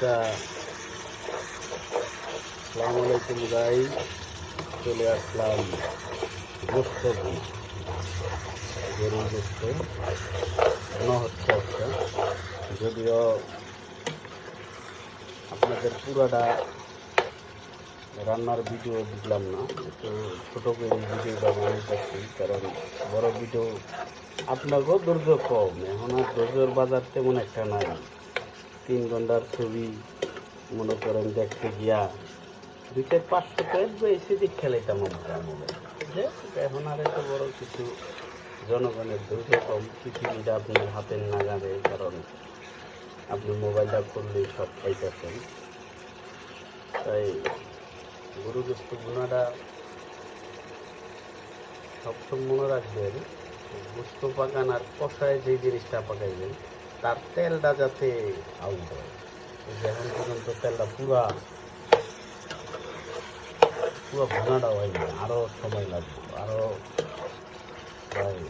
আচ্ছা আসসালামু আলাইকুম গাই চলে আসলাম গোস্ত গরুর গোস্ত মনে হচ্ছে একটা। যদিও আপনাদের পুরাটা রান্নার ভিডিও দিলাম না তো ছোটো করে ভিডিওটা বানাইতেছি কারণ বড় ভিডিও আপনাকেও ধৈর্য কম। এখন আর ধৈর্যর বাজার তেমন একটা নাই। তিন ঘণ্টার ছবি মনে করেন দেখতে গিয়া দুইটা পাঁচশো পেজ বা এসে দিক খেলাইতাম আমরা যে এখন আর এত বড় কিছু জনগণের কম পৃথিবীটা আপনার হাতের নাগালে কারণ আপনি মোবাইলটা করলেই সব পাইতেছেন তাই গরুগ্রস্ত গুণাটা সবসময় মনে রাখবেন, গুস্ত পাকান আর কষায় যে জিনিসটা পাকাইবেন তার তেলটা যাতে আউট হয়। এখন পর্যন্ত তেলটা পুরা পুরো ভাঙাটা হয়নি আরও সময় লাগবে আরও প্রায়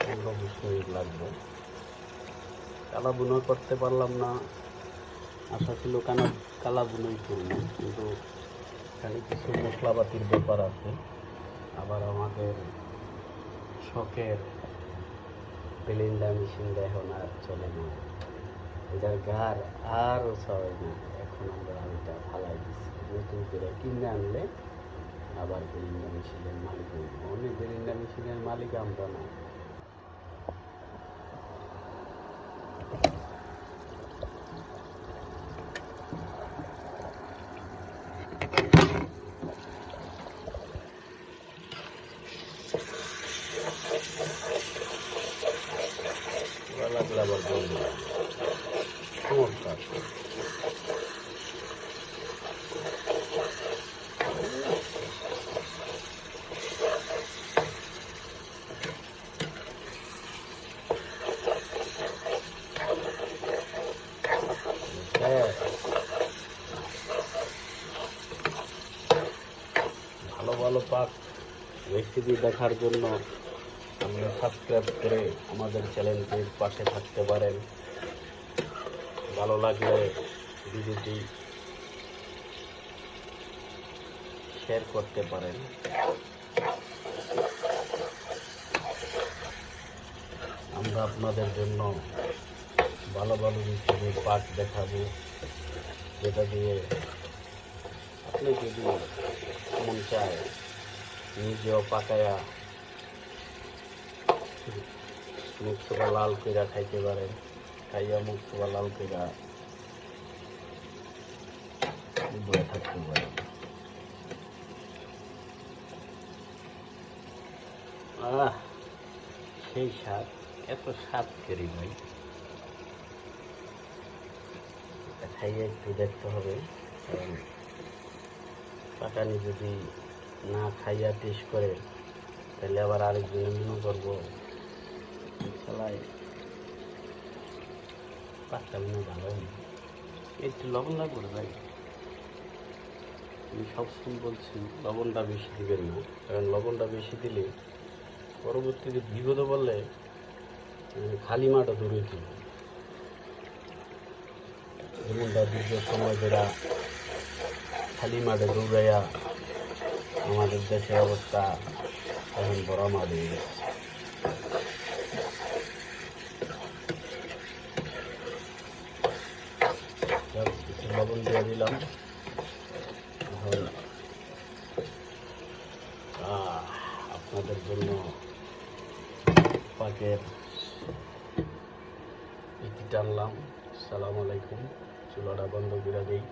পনেরো বিশ মিনিট লাগবে। কালা বুনো করতে পারলাম না। আশা ছিল কানা কালা বুনোই করব, কিন্তু এখানে কিছু মশলাপাতির ব্যাপার আছে। আবার আমাদের শখের পেলিন্ডা মেশিন এখন আর চলে না। এটার গার আরও চলে না। এখন আমরা ওইটা ফালাই দিচ্ছি। নতুন করে কিনে আনলে আবার পেলিন্ডা মেশিনের মালিক অনেক পেলিন্ডা মেশিনের মালিক আমরা না ভালো লাগলে আবার বলব চমৎকার হ্যাঁ। ভালো ভালো পাক দেখার জন্য আপনারা সাবস্ক্রাইব করে আমাদের চ্যানেলটির পাশে থাকতে পারেন। ভালো লাগলে ভিডিওটি শেয়ার করতে পারেন। আমরা আপনাদের জন্য ভালো ভালো রেসিপির পাক দেখাবো, যেটা দিয়ে আপনি যদি মন চায় নিজেও পাকায়া মুখ চোখা লাল কইরা খাইতে পারে, খাইয়া মুখ চোখা লাল কইরা বয়ে থাকতে পারে। সেই স্বাদ, এত স্বাদ করি ভাই। খাইয়ে একটু দেখতে হবে, কারণ পাকানি যদি না খাইয়া টেস্ট করে, তাহলে আবার আরেকজনে মনে করব খেলায় পাঁচটা মনে ভালো। একটু লবণ লাগবে ভাই আমি সবসময় বলছি, লবণটা বেশি দিবেন না। কারণ লবণটা বেশি দিলে পরবর্তীতে বিপদে বললে খালি মাটা দূরে ছিল যেমনটা দীর্ঘ সময় ধরে খালি মাঠে দৌড়াইয়া আমাদের দেশের অবস্থা এখন বড় মাঠ হয়ে গেছে যাক, কিছু লবণ দিয়ে দিলাম। আপনাদের জন্য পাকের ইতি টানলাম সালাম আলাইকুম। চুলাটা বন্ধ করে দিই।